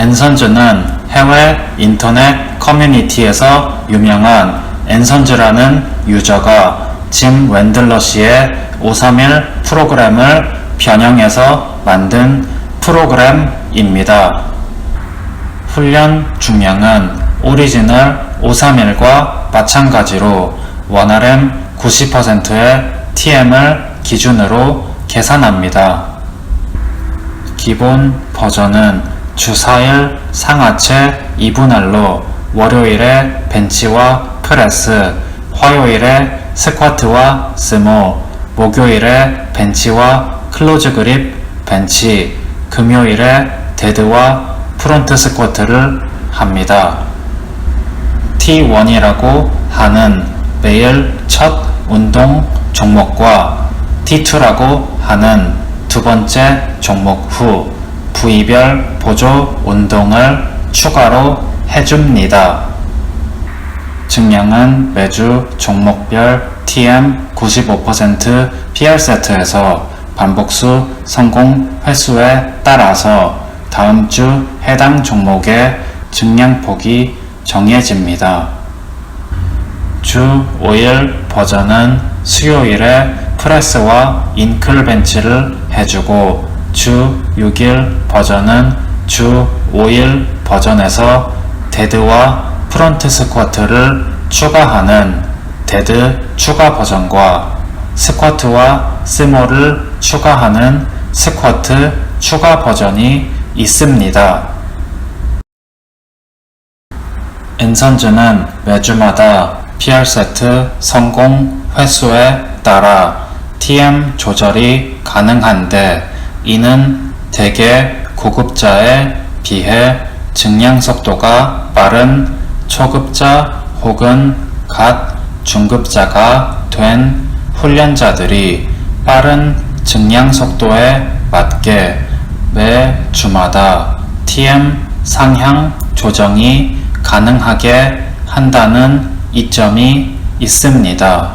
앤선즈는 해외 인터넷 커뮤니티에서 유명한 앤선즈라는 유저가 짐 웬들러 씨의 531 프로그램을 변형해서 만든 프로그램입니다. 훈련 중량은 오리지널 531과 마찬가지로 원RM 90%의 TM을 기준으로 계산합니다. 기본 버전은 주 4일 상하체 2분할로 월요일에 벤치와 프레스, 화요일에 스쿼트와 스모, 목요일에 ben치와 클로즈 그립 벤치, 금요일에 데드와 프론트 스쿼트를 합니다. T1이라고 하는 매일 첫 운동 종목과 T2라고 하는 두 번째 종목 후 부위별 보조 운동을 추가로 해줍니다. 증량은 매주 종목별 TM 95% PR 세트에서 반복수 성공 횟수에 따라서 다음 주 해당 종목의 증량폭이 정해집니다. 주 5일 버전은 수요일에 프레스와 인클 벤치를 해주고 주 6일 버전은 주 5일 버전에서 데드와 프론트 스쿼트를 추가하는 데드 추가 버전과 스쿼트와 스모를 추가하는 스쿼트 추가 버전이 있습니다. 앤선즈는 매주마다 PR 세트 성공 횟수에 따라 TM 조절이 가능한데 이는 대개 고급자에 비해 증량 속도가 빠른 초급자 혹은 갓 중급자가 된 훈련자들이 빠른 증량 속도에 맞게 매 주마다 TM 상향 조정이 가능하게 한다는 이점이 있습니다.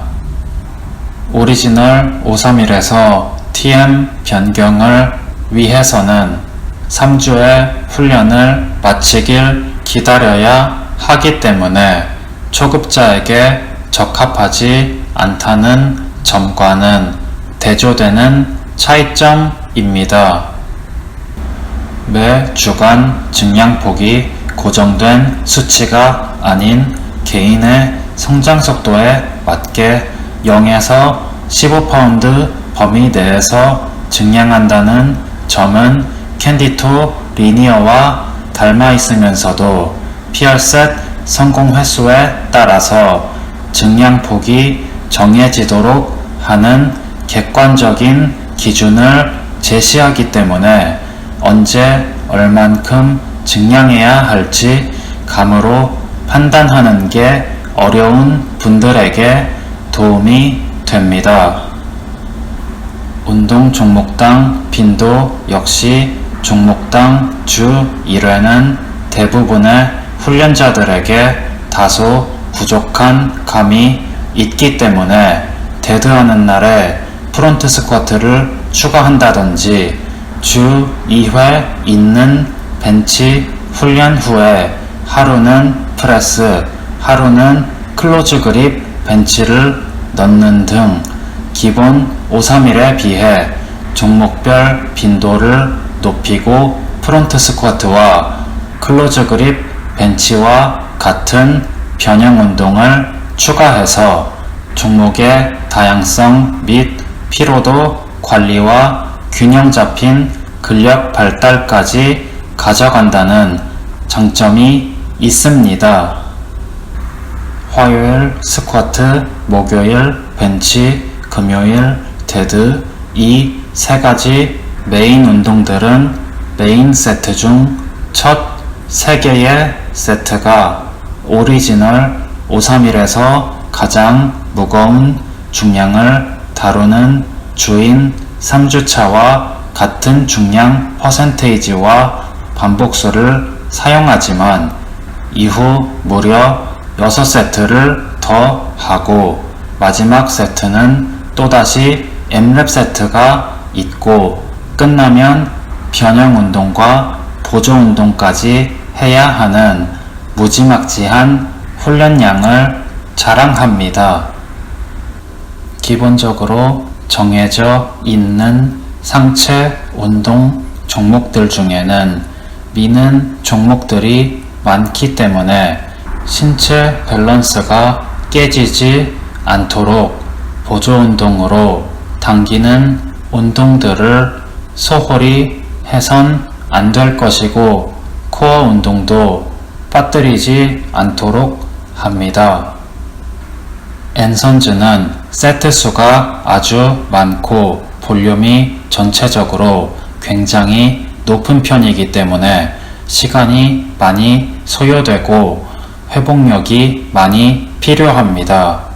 오리지널 531에서 TM 변경을 위해서는 3주의 훈련을 마치길 기다려야 하기 때문에 초급자에게 적합하지 않다는 점과는 대조되는 차이점입니다. 매 주간 증량폭이 고정된 수치가 아닌 개인의 성장 속도에 맞게 0에서 15파운드 범위 내에서 증량한다는 점은 캔디토 리니어와 닮아 있으면서도 PR셋 성공 횟수에 따라서 증량폭이 정해지도록 하는 객관적인 기준을 제시하기 때문에 언제 얼만큼 증량해야 할지 감으로 판단하는 게 어려운 분들에게 도움이 됩니다. 운동 종목당 빈도 역시 종목당 주 1회는 대부분의 훈련자들에게 다소 부족한 감이 있기 때문에 데드하는 날에 프론트 스쿼트를 추가한다든지 주 2회 있는 벤치 훈련 후에 하루는 프레스, 하루는 클로즈 그립 벤치를 넣는 등 기본 531에 비해 종목별 빈도를 높이고 프론트 스쿼트와 클로즈 그립 벤치와 같은 변형 운동을 추가해서 종목의 다양성 및 피로도 관리와 균형 잡힌 근력 발달까지 가져간다는 장점이 있습니다. 화요일 스쿼트, 목요일 벤치, 금요일 데드 이 세 가지 메인 운동들은 메인 세트 중 첫 세 개의 세트가 오리지널 531에서 가장 무거운 중량을 다루는 주인 3주차와 같은 중량 퍼센테이지와 반복수를 사용하지만 이후 무려 6세트를 더 하고 마지막 세트는 또다시 M랩 세트가 있고 끝나면 변형 운동과 보조 운동까지 해야 하는 무지막지한 훈련량을 자랑합니다. 기본적으로 정해져 있는 상체 운동 종목들 중에는 미는 종목들이 많기 때문에 신체 밸런스가 깨지지 않도록 보조 운동으로 당기는 운동들을 소홀히 해선 안 될 것이고 코어 운동도 빠뜨리지 않도록 합니다. 앤선즈는 세트 수가 아주 많고 볼륨이 전체적으로 굉장히 높은 편이기 때문에 시간이 많이 소요되고 회복력이 많이 필요합니다.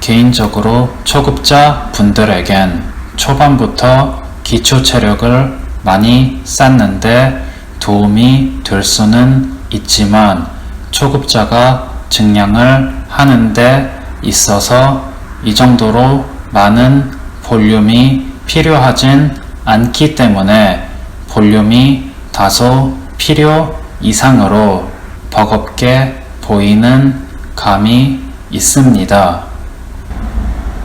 개인적으로 초급자 분들에겐 초반부터 기초 체력을 많이 쌓는데 도움이 될 수는 있지만 초급자가 증량을 하는데 있어서 이 정도로 많은 볼륨이 필요하진 않기 때문에 볼륨이 다소 필요 이상으로 버겁게 보이는 감이 있습니다.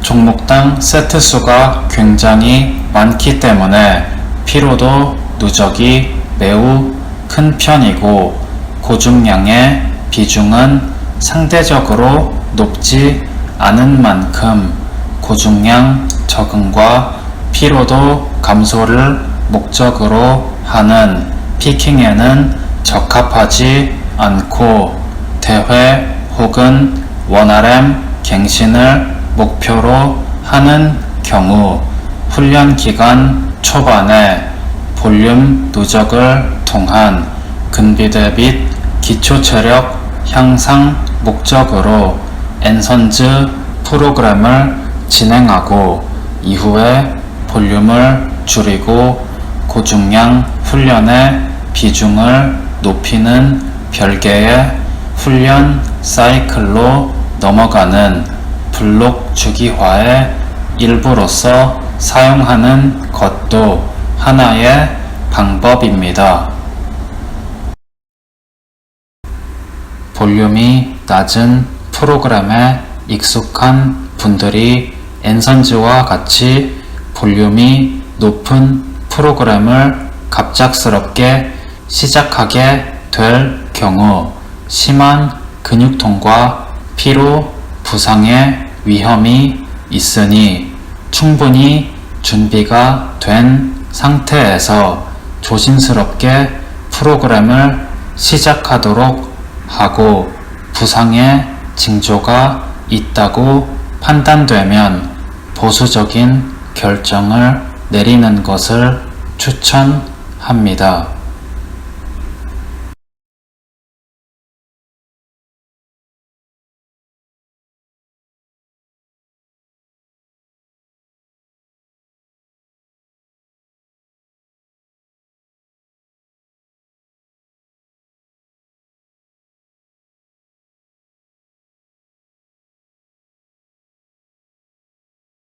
종목당 세트 수가 굉장히 많기 때문에 피로도 누적이 매우 큰 편이고 고중량의 비중은 상대적으로 높지 않은 만큼 고중량 적응과 피로도 감소를 목적으로 하는 피킹에는 적합하지 않고 대회 혹은 원RM 갱신을 목표로 하는 경우 훈련 기간 초반에 볼륨 누적을 통한 근비대 및 기초 체력 향상 목적으로 앤선즈 프로그램을 진행하고 이후에 볼륨을 줄이고 고중량 훈련의 비중을 높이는 별개의 훈련 사이클로 넘어가는 블록 주기화의 일부로서 사용하는 것도 하나의 방법입니다. 볼륨이 낮은 프로그램에 익숙한 분들이 앤선즈와 같이 볼륨이 높은 프로그램을 갑작스럽게 시작하게 될 경우 심한 근육통과 피로 부상의 위험이 있으니 충분히 준비가 된 상태에서 조심스럽게 프로그램을 시작하도록 하고 부상의 징조가 있다고 판단되면 보수적인 결정을 내리는 것을 추천합니다.